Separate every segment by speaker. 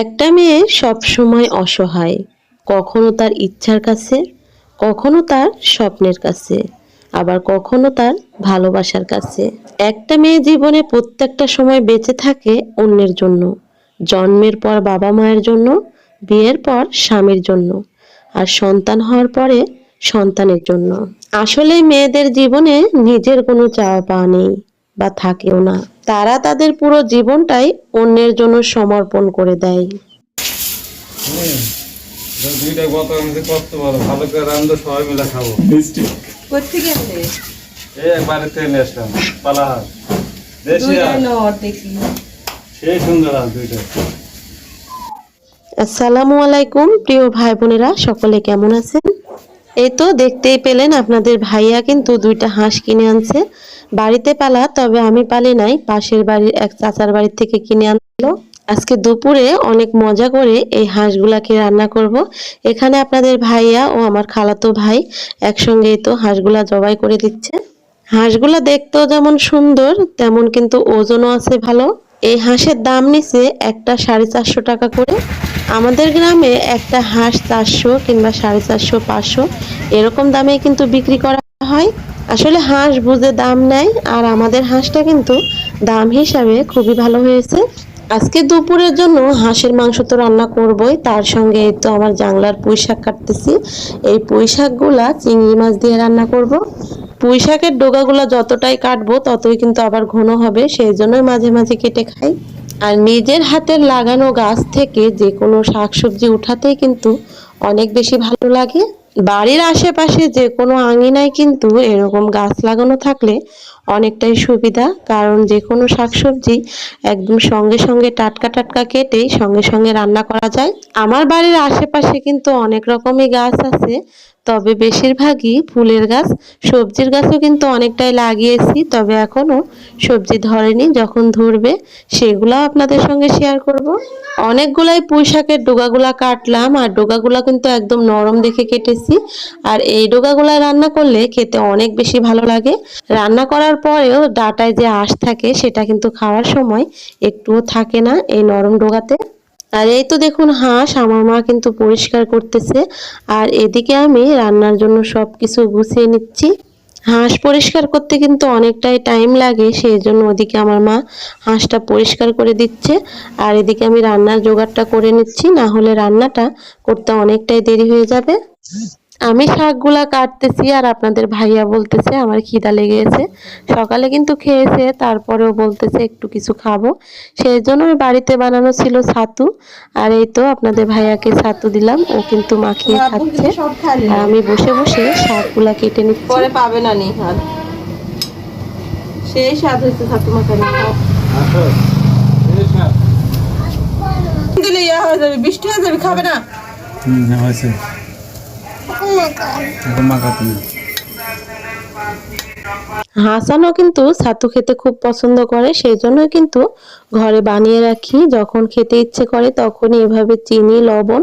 Speaker 1: একটা মেয়ে সবসময় অসহায়, কখনো তার ইচ্ছার কাছে, কখনো তার স্বপ্নের কাছে, আবার কখনো তার ভালোবাসার কাছে। একটা মেয়ে জীবনে প্রত্যেকটা সময় বেঁচে থাকে অন্যের জন্য, জন্মের পর বাবা মায়ের জন্য, বিয়ের পর স্বামীর জন্য, আর সন্তান হওয়ার পরে সন্তানের জন্য। আসলে মেয়েদের জীবনে নিজের কোনো চাওয়া পাওয়া নেই। বা থাকেও না। তারা তাদের পুরো জীবনটাই অন্যের জন্য সমর্পণ করে দেয়।
Speaker 2: হুম। তো দুইটা গত আমি করতে ভালো করে রান্ধো সবাই মিলে খাব।
Speaker 3: কোথেকে আনলে?
Speaker 2: এই বাড়ি থেকে আসলাম পালাহার। দেশি
Speaker 3: দুইটা
Speaker 2: আর
Speaker 3: নট দেখি
Speaker 2: সেই সুন্দর আর দুইটা।
Speaker 1: আসসালামু আলাইকুম প্রিয় ভাই বোনেরা সকলে কেমন আছেন? এই তো দেখতেই পেলেন আপনাদের ভাইয়া কিন্তু দুইটা হাঁস কিনে আনছে। বাড়িতে পালা, তবে আমি পালি নাই। পাশের বাড়ির এক চাচার বাড়ি থেকে কিনে আনলো। আজকে দুপুরে অনেক মজা করে এই হাঁসগুলাকে রান্না করব। এখানে আপনাদের ভাইয়া ও আমার খালাতো ভাই একসঙ্গে তো হাঁসগুলা জবাই করে দিচ্ছে। হাঁসগুলা দেখতেও যেমন সুন্দর, তেমন কিন্তু ওজনও আছে ভালো। এই হাঁসের দাম নিচে একটা সাড়ে চারশো টাকা করে। আমাদের গ্রামে একটা হাঁস চারশো কিংবা সাড়ে চারশো, পাঁচশো এরকম দামে কিন্তু বিক্রি করা হয়। আসলে হাঁস বুঝে দাম নেয় আর আমাদের হাঁসটা কিন্তু দাম হিসাবে খুবই ভালো হয়েছে। আজকে দুপুরের জন্য হাঁসের মাংস তো রান্না করবই, তার সঙ্গে এই তো আমার জাংলার পুঁই শাক কাটতেছি। এই পুঁই শাকগুলা চিংড়ি মাছ দিয়ে রান্না করব। পুঁই শাকের ডোগাগুলো যতটাই কাটবো, ততই কিন্তু আবার ঘন হবে, সেই জন্যই মাঝে মাঝে কেটে খাই। আর নিজের হাতের লাগানো গাছ থেকে যে কোনো শাকসবজি উঠাতেই কিন্তু অনেক বেশি ভালো লাগে। বাড়ির আশেপাশে যে কোনো আঙিনায় কিন্তু এরকম গাছ লাগানো থাকলে অনেকটাই সুবিধা, কারণ যে কোনো শাকসবজি একদম সঙ্গে সঙ্গে টাটকা টাটকা কেটেই সঙ্গে সঙ্গে রান্না করা যায়। আমার বাড়ির আশেপাশে কিন্তু অনেক রকমই গাছ আছে, তবে বেশিরভাগই ফুলের গাছ। সবজির গাছও কিন্তু অনেকটাই লাগিয়েছি, তবে এখনও সবজি ধরেনি, যখন ধরবে সেগুলো আপনাদের সঙ্গে শেয়ার করব। অনেকগুলাই পুঁই শাকের ডোগাগুলা কাটলাম, আর ডোগাগুলা কিন্তু একদম নরম দেখে কেটেছি। আর এই ডোগাগুলা রান্না করলে খেতে অনেক বেশি ভালো লাগে। রান্না করার পরেও ডাটায় যে আঁশ থাকে সেটা কিন্তু খাওয়ার সময় একটুও থাকে না এই নরম ডোগাতে। আর এই তো দেখুন হাঁস, আমার মা কিন্তু পরিষ্কার করতেছে। আর এদিকে আমি রান্নার জন্য সব কিছু গুছিয়ে নিচ্ছি। হাঁস পরিষ্কার করতে কিন্তু অনেকটাই টাইম লাগে সেই জন্য ওদিকে আমার মা হাঁসটা পরিষ্কার করে দিচ্ছে। আর এদিকে আমি রান্নার জোগাড়টা করে নিচ্ছি, না হলে রান্নাটা করতে অনেকটাই দেরি হয়ে যাবে। আমি শাকগুলা কাটতেছি আর আপনাদের ভাইয়া বলতেছে আমার খিদা লেগে গেছে সকালে কিন্তু খেয়েছে তারপরেও বলতেছে একটু কিছু খাব। সেই জন্য ওই বাড়িতে বানানো ছিল ছাতু। আর এই তো আপনাদের ভাইয়াকে ছাতু দিলাম ও কিন্তু মাখিয়ে খাচ্ছে। আর আমি বসে বসে শাকগুলা কেটে নিচ্ছি।
Speaker 3: পরে পাবে না নি আর সেই স্বাদ হয়েছে ছাতু মাখানি। দিলে ইয়া হয়ে যাবে বৃষ্টি হয়ে যাবে খাবে না?
Speaker 2: হুম হয়েছে।
Speaker 1: হাসানও কিন্তু ছাতু খেতে খুব পছন্দ করে, সেই জন্য কিন্তু ঘরে বানিয়ে রাখি। যখন খেতে ইচ্ছে করে তখনই এভাবে চিনি, লবণ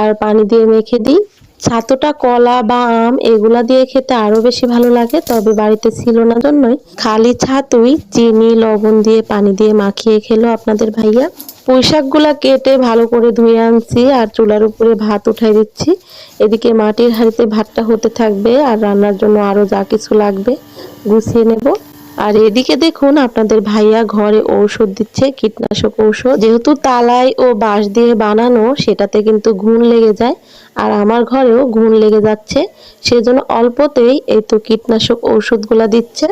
Speaker 1: আর পানি দিয়ে মেখে দিই। ছাতুটা কলা বা আম এগুলা দিয়ে খেতে আরও বেশি ভালো লাগে, তবে বাড়িতে ছিল না জন্যই। খালি ছাতুই চিনি, লবণ দিয়ে, পানি দিয়ে মাখিয়ে খেলো আপনাদের ভাইয়া। পুঁইশাকগুলা কেটে ভালো করে ধুয়ে আনছি আর চুলার উপরে ভাত উঠাই দিচ্ছি। এদিকে মাটির হাঁড়িতে ভাতটা হতে থাকবে আর রান্নার জন্য আরও যা কিছু লাগবে গুছিয়ে নেব। আর এদিকে দেখুন আপনাদের ভাইয়া ঘরে ঔষধ দিচ্ছে, কীটনাশক ঔষধ। যেহেতু তালাই ও বাঁশ দিয়ে বানানো, সেটাতে কিন্তু ঘুণ লেগে যায়। আর আমার ঘরেও ঘুণ লেগে যাচ্ছে, সেজন্য অল্পতেই এই তো কীটনাশক ঔষধগুলা দিচ্ছে।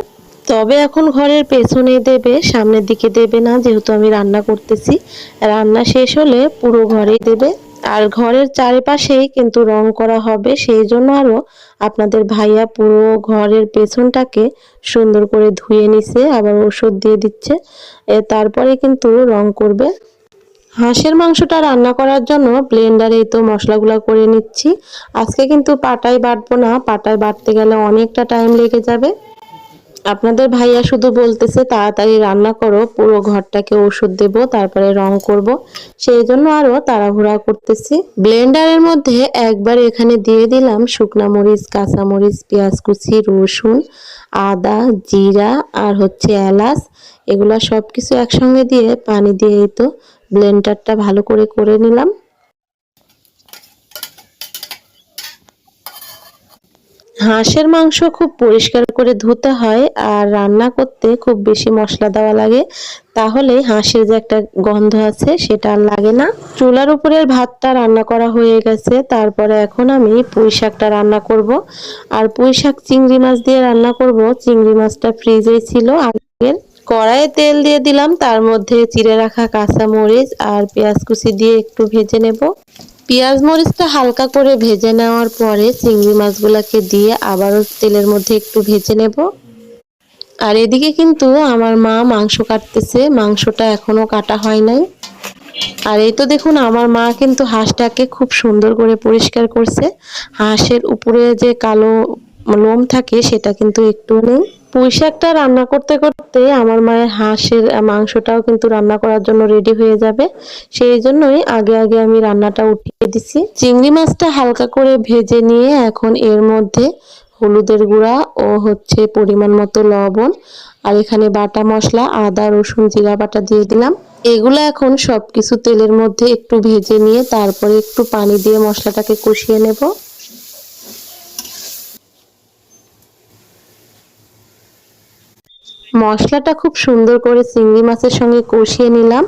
Speaker 1: তবে এখন ঘরের পেছনে দেবে, সামনের দিকে দেবে না, যেহেতু আমি রান্না করতেছি। রান্না শেষ হলে পুরো ঘরেই দেবে। আর ঘরের চারিপাশেই কিন্তু রং করা হবে, সেই জন্য আরও আপনাদের ভাইয়া পুরো ঘরের পেছনটাকে সুন্দর করে ধুয়ে নিছে, আবার ওষুধ দিয়ে দিচ্ছে। এ, তারপরে কিন্তু রং করবে। হাঁসের মাংসটা রান্না করার জন্য ব্লেন্ডারে তো মশলাগুলো করে নিচ্ছি। আজকে কিন্তু পাটায় বাটবো না, পাটায় বাটতে গেলে অনেকটা টাইম লেগে যাবে। আপনাদের ভাইয়া শুধু বলতেছে, তাড়াতাড়ি রান্না করো, পুরো ঘরটাকে ওষুধ দেব, তারপরে রং করব। সেই জন্য আরও তাড়াহুড়া করতেছি। ব্লেন্ডারের মধ্যে একবার এখানে দিয়ে দিলাম শুকনা মরিচ, কাঁচা মরিচ, পেঁয়াজ কুচি, রসুন, আদা, জিরা আর হচ্ছে এলাচ। এগুলা সব কিছু একসঙ্গে দিয়ে পানি দিয়ে তো ব্লেন্ডারটা ভালো করে করে নিলাম। হাঁসের মাংস খুব পরিষ্কার করে ধুতে হয় আর রান্না করতে খুব বেশি মশলা দেওয়া লাগে। তাহলে হাঁসের যে একটা গন্ধ আছে সেটা আর লাগে না। চুলার উপরের ভাতটা রান্না করা হয়ে গেছে। তারপরে এখন আমি পুঁই শাকটা রান্না করব। আর পুঁই শাক চিংড়ি মাছ দিয়ে রান্না করব। চিংড়ি মাছটা ফ্রিজে ছিল। আগের কড়াইয়ে তেল দিয়ে দিলাম। তার মধ্যে চিড়ে রাখা কাঁচা মরিচ আর পেঁয়াজ কুচি দিয়ে একটু ভেজে নেব। পেঁয়াজ মরিচটা হালকা করে ভেজে নেওয়ার পরে চিংড়ি মাছগুলোকে দিয়ে আবারও তেলের মধ্যে একটু ভেজে নেব। আর এদিকে কিন্তু আমার মা মাংস কাটতেছে, মাংসটা এখনও কাটা হয় নাই। আর এই তো দেখুন, আমার মা কিন্তু হাঁসটাকে খুব সুন্দর করে পরিষ্কার করছে। হাঁসের উপরে যে কালো লোম থাকে, সেটা কিন্তু একটু নেই। পুঁই শাকটা রান্না করতে করতে আমার মায়ের হাঁসের মাংসটাও কিন্তু রান্না করার জন্য রেডি হয়ে যাবে। সেই জন্যই আগে আগে আমি রান্নাটা উঠিয়ে দিছি। চিংড়ি মাছটা হালকা করে ভেজে নিয়ে এখন এর মধ্যে হলুদের গুঁড়া ও হচ্ছে পরিমাণ মতো লবণ আর এখানে বাটা মশলা, আদা, রসুন, জিরা বাটা দিয়ে দিলাম। এগুলো এখন সব কিছু তেলের মধ্যে একটু ভেজে নিয়ে তারপরে একটু পানি দিয়ে মশলাটাকে কষিয়ে নেব। মশলাটা খুব সুন্দর করে চিংড়ি মাছের সঙ্গে কষিয়ে নিলাম।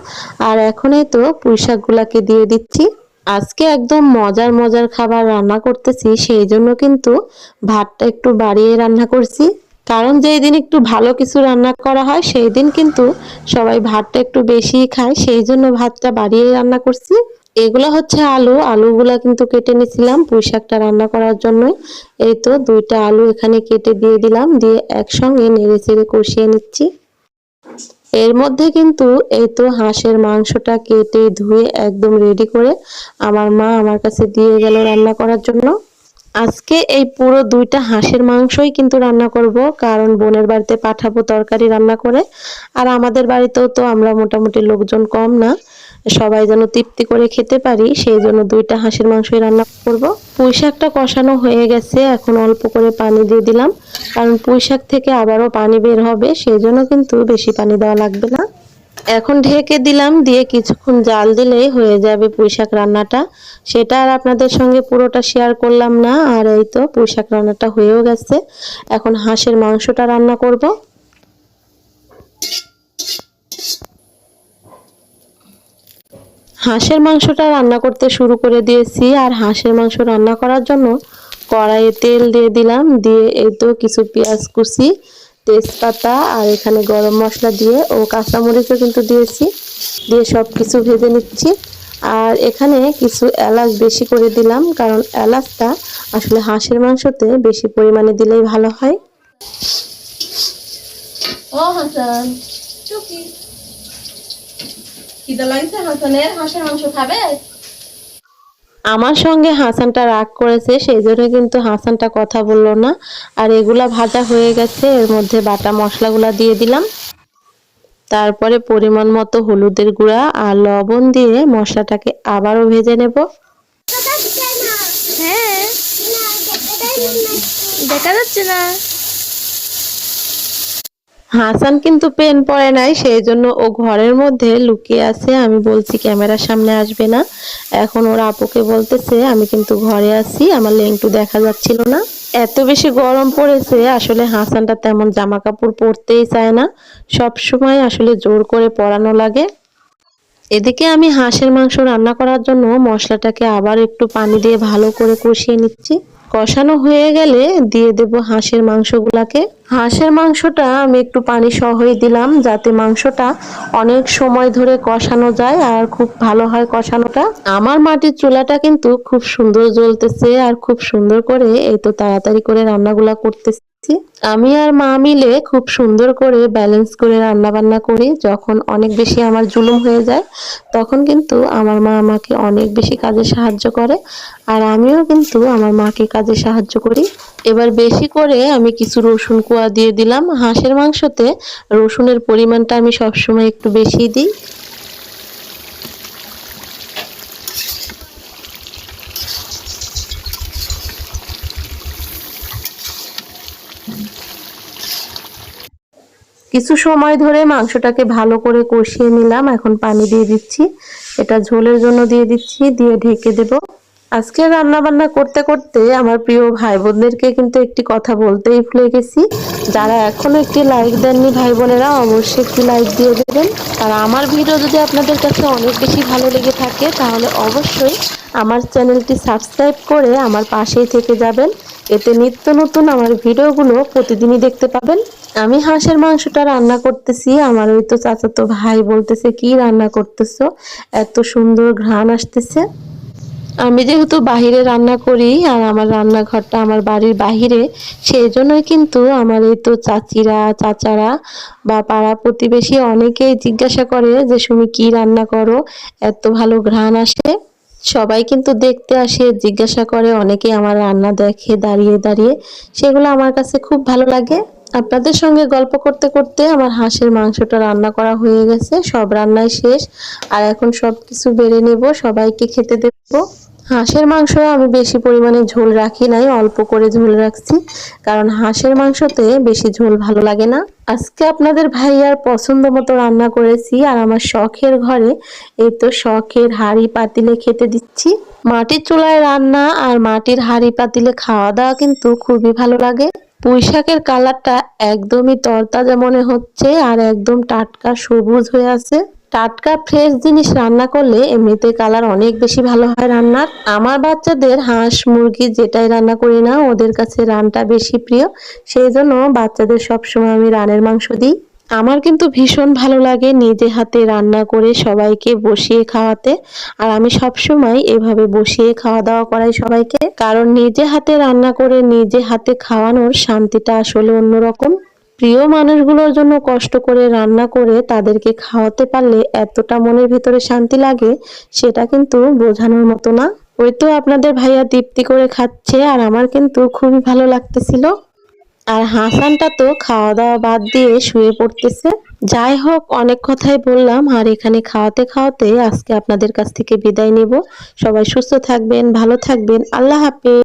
Speaker 1: আর এখনই তো পুঁই শাকগুলাকে দিয়ে দিচ্ছি। আজকে একদম মজার মজার খাবার রান্না করতেছি, সেই জন্য কিন্তু ভাতটা একটু বাড়িয়ে রান্না করছি। কারণ যেই দিন একটু ভালো কিছু রান্না করা হয়, সেই দিন কিন্তু সবাই ভাতটা একটু বেশিই খায়, সেই জন্য ভাতটা বাড়িয়ে রান্না করছি। এগুলো হচ্ছে আলু। আলুগুলা কিন্তু কেটে নিছিলাম পুঁই শাকটা রান্না করার জন্যই। এই তো দুইটা আলু এখানে কেটে দিয়ে দিলাম, দিয়ে একসঙ্গে নেড়ে চেড়ে কষিয়ে নিচ্ছি। এর মধ্যে কিন্তু এই তো হাঁসের মাংসটা কেটে ধুয়ে একদম রেডি করে আমার মা আমার কাছে দিয়ে গেল রান্না করার জন্য। আজকে এই পুরো দুইটা হাঁসের মাংসই কিন্তু রান্না করব, কারণ বোনের বাড়িতে পাঠাবো তরকারি রান্না করে। আর আমাদের বাড়িতেও তো আমরা মোটামুটি লোকজন কম না। সবাই যেন তৃপ্তি করে খেতে পারি, সেই জন্য দুইটা হাঁসের মাংসই রান্না করব। পুঁই শাকটা কষানো হয়ে গেছে, এখন অল্প করে পানি দিয়ে দিলাম। কারণ পুঁই শাক থেকে আবারও পানি বের হবে, সেই জন্য কিন্তু বেশি পানি দেওয়া লাগবে না। এখন ঢেকে দিলাম, দিয়ে কিছুক্ষণ জাল দিলেই হয়ে যাবে পুঁই শাক রান্নাটা। সেটা আর আপনাদের সঙ্গে পুরোটা শেয়ার করলাম না, আর এই তো পুঁই শাক রান্নাটা হয়েও গেছে। এখন হাঁসের মাংসটা রান্না করব। হাঁসের মাংসটা রান্না করতে শুরু করে দিয়েছি, আর হাঁসের মাংস রান্না করার জন্য কড়াইয়ে তেল দিয়ে দিলাম, দিয়ে এই তো কিছু পেঁয়াজ কুচি, তেজপাতা, আর এখানে গরম মশলা দিয়ে ও কাঁচামরিচও কিন্তু দিয়েছি, দিয়ে সব কিছু ভেজে নিচ্ছি। আর এখানে কিছু এলাচ বেশি করে দিলাম, কারণ এলাচটা আসলে হাঁসের মাংসতে বেশি পরিমাণে দিলেই ভালো হয়।
Speaker 3: ও হাসান খিদা লাগছে হাসানের হাঁসের মাংস খাবে?
Speaker 1: আমার সঙ্গে হাসানটা রাগ করেছে সেই জন্য কিন্তু হাসানটা কথা বলল না। আর এগুলা ভাজা হয়ে গেছে এর মধ্যে বাটা মশলাগুলা দিয়ে দিলাম। তারপরে পরিমাণ মতো হলুদের গুঁড়া আর লবণ দিয়ে মশলাটাকে আবারও ভেজে নেব।
Speaker 4: হ্যাঁ। দেখা যাচ্ছে না।
Speaker 1: হাসান কিন্তু পেন পরে নাই সেই জন্য ও ঘরের মধ্যে লুকিয়ে আছে। আমি বলছি, ক্যামেরার সামনে আসবে না। এখন ওর আপুকে বলতেছে, আমি কিন্তু ঘরে আছি, আমার লেংটু দেখা যাচ্ছিল না। এত বেশি গরম পড়েছে, আসলে হাসানটা তেমন জামা কাপড় পরতেই চায় না। সব সময় আসলে জোর করে পরানো লাগে। এদিকে আমি হাঁসের মাংস রান্না করার জন্য মশলাটাকে আবার একটু পানি দিয়ে ভালো করে কষিয়ে নিচ্ছি। কষানো হয়ে গেলে দিয়ে দেব হাঁসের মাংসগুলাকে। হাঁসের মাংসটা আমি একটু পানি সহই দিলাম, যাতে মাংসটা অনেক সময় ধরে কষানো যায় আর খুব ভালো হয় কষানোটা। আমার মাটির চুলাটা কিন্তু খুব সুন্দর জ্বলতেছে আর খুব সুন্দর করে এই তো তাড়াতাড়ি করে রান্নাগুলা করতেছি। আমি আর মা মিলে খুব সুন্দর করে ব্যালেন্স করে রান্না বান্না করি। যখন অনেক বেশি আমার জুলুম হয়ে যায়, তখন কিন্তু আমার মা আমাকে অনেক বেশি কাজে সাহায্য করে। আর আমিও কিন্তু আমার মাকে কাজে সাহায্য করি। এবার বেশি করে আমি কিছু রসুন কোয়া দিয়ে দিলাম। হাঁসের মাংসতে রসুনের পরিমাণটা আমি সবসময় একটু বেশি দিই। কিছু সময় ধরে মাংসটাকে ভালো করে কষিয়ে নিলাম। এখন পানি দিয়ে দিচ্ছি। এটা ঝোলের জন্য দিয়ে দিচ্ছি। দিয়ে ঢেকে দেব। আজকে রান্না বান্না করতে করতে আমার প্রিয় ভাই বোনদেরকে কিন্তু একটি কথা বলতেই ভুলে গেছি। যারা এখনও একটি লাইক দেননি ভাই বোনেরা অবশ্যই একটি লাইক দিয়ে দেবেন। আর আমার ভিডিও যদি আপনাদের কাছে অনেক বেশি ভালো লেগে থাকে, তাহলে অবশ্যই আমার চ্যানেলটি সাবস্ক্রাইব করে আমার পাশেই থেকে যাবেন। এতে নিত্য নতুন আমার ভিডিওগুলো প্রতিদিনই দেখতে পাবেন। আমি হাঁসের মাংসটা রান্না করতেছি, আমার ওই তো চাচাতো ভাই বলতেছে, কি রান্না করতেছো? এত সুন্দর ঘ্রাণ আসতেছে। আমি যেহেতু বাহিরে রান্না করি আর আমার রান্নাঘরটা আমার বাড়ির বাহিরে সেই জন্যই কিন্তু আমার এই তো চাচিরা, চাচারা বা পাড়া প্রতিবেশী অনেকেই জিজ্ঞাসা করে যে তুমি কি রান্না করো? এত ভালো ঘ্রাণ আসে। সবাই কিন্তু দেখতে আসে, জিজ্ঞাসা করে অনেকে আমার রান্না দেখে দাঁড়িয়ে দাঁড়িয়ে। সেগুলো আমার কাছে খুব ভালো লাগে। আপনাদের সঙ্গে গল্প করতে করতে আমার হাঁসের মাংসটা রান্না করা হয়ে গেছে। সব রান্নাই শেষ। আর এখন সব কিছু বেড়ে নেব, সবাইকে খেতে দেবো। হাঁসের মাংস আমি বেশি পরিমাণে ঝোল রাখি নাই, অল্প করে ঝোল রাখছি। কারণ হাঁসের মাংসতে বেশি ঝোল ভালো লাগে না। আজকে আপনাদের ভাইয়ার পছন্দ মতো রান্না করেছি আর আমার শখের ঘরে এই তো শখের হাঁড়ি পাতিলে খেতে দিচ্ছি। মাটির চুলায় রান্না আর মাটির হাঁড়ি পাতিলে খাওয়া দাওয়া কিন্তু খুবই ভালো লাগে। পুঁই শাকের কালারটা একদমই তরতাজা মনে হচ্ছে আর একদম টাটকা সবুজ হয়ে আছে। টাটকা ফ্রেশ জিনিস রান্না করলে এমনিতে কালার অনেক বেশি ভালো হয় রান্নার। আমার বাচ্চাদের হাঁস, মুরগি যেটাই রান্না করি না, ওদের কাছে রানটা বেশি প্রিয়। সেই জন্য বাচ্চাদের সবসময় আমি রানের মাংস দিই। আমার কিন্তু ভীষণ ভালো লাগে নিজে হাতে রান্না করে সবাইকে বসিয়ে খাওয়াতে। আর আমি সবসময় এভাবে বসিয়ে খাওয়া দাওয়া করাই সবাইকে। কারণ নিজে হাতে রান্না করে নিজে হাতে খাওয়ানোর শান্তিটা আসলে অন্যরকম। প্রিয় মানুষগুলোর জন্য কষ্ট করে রান্না করে তাদেরকে খাওয়াতে পারলে এতটা মনের ভিতরে শান্তি লাগে, সেটা কিন্তু বোঝানোর মতো না। ওই তো আপনাদের ভাইয়া তৃপ্তি করে খাচ্ছে আর আমার কিন্তু খুবই ভালো লাগতেছিল। আর হাসানটা তো খাওয়া দাওয়া বাদ দিয়ে শুয়ে পড়তেছে। যাই হোক, অনেক কথাই বললাম আর এখানে খাওয়াতে খাওয়াতে আজকে আপনাদের কাছ থেকে বিদায় নেব। সবাই সুস্থ থাকবেন, ভালো থাকবেন। আল্লাহ হাফেজ।